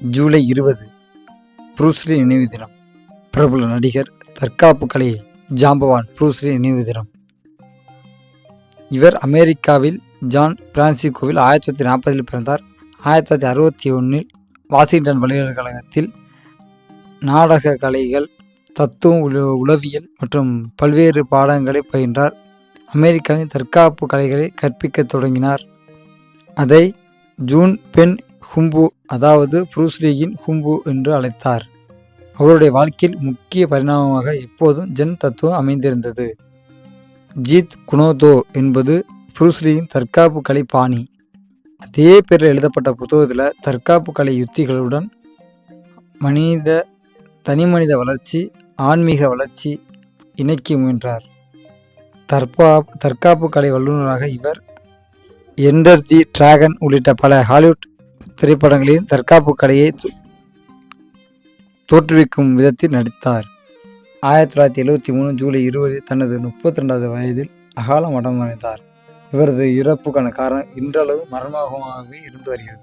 ஜூலை இருபது புரூஸ்லி நினைவு தினம். பிரபல நடிகர் தற்காப்பு கலை ஜாம்பவான் புரூஸ்லி நினைவு தினம். இவர் அமெரிக்காவில் ஜான் பிரான்சிகோவில் ஆயிரத்தி தொள்ளாயிரத்தி நாற்பதில் பிறந்தார். ஆயிரத்தி தொள்ளாயிரத்தி அறுபத்தி ஒன்றில் வாஷிங்டன் பல்கலைக்கழகத்தில் நாடக கலைகள் தத்துவம் உளவியல் மற்றும் பல்வேறு பாடங்களை பயின்றார். அமெரிக்காவின் தற்காப்பு கலைகளை கற்பிக்கத் தொடங்கினார். அதை ஜூன் பென் ஹும்பு அதாவது புரூஸ்லியின் ஹும்பு என்று அழைத்தார். அவருடைய வாழ்க்கையில் முக்கிய பரிணாமமாக எப்போதும் ஜென் தத்துவம் அமைந்திருந்தது. ஜீத் குனோதோ என்பது புரூஸ்லியின் தற்காப்பு கலை பாணி. அதே பேரில் எழுதப்பட்ட புத்தகத்தில் தற்காப்பு கலை யுத்திகளுடன் மனித தனிமனித வளர்ச்சி ஆன்மீக வளர்ச்சி இணைக்க முயன்றார். தற்பா தற்காப்பு கலை வல்லுநராக இவர் என்டர் தி டிராகன் உள்ளிட்ட பல ஹாலிவுட் திரைப்படங்களில் தற்காப்பு கலையை தோற்றுவிக்கும் விதத்தில் நடித்தார். ஆயிரத்தி தொள்ளாயிரத்தி எழுவத்தி மூணு ஜூலை இருபது தனது முப்பத்தி ரெண்டாவது வயதில் அகால மரணமடைந்தார் இவரது இறப்புக்கான காரணம் இன்றளவு மரணமாகவே இருந்து வருகிறது.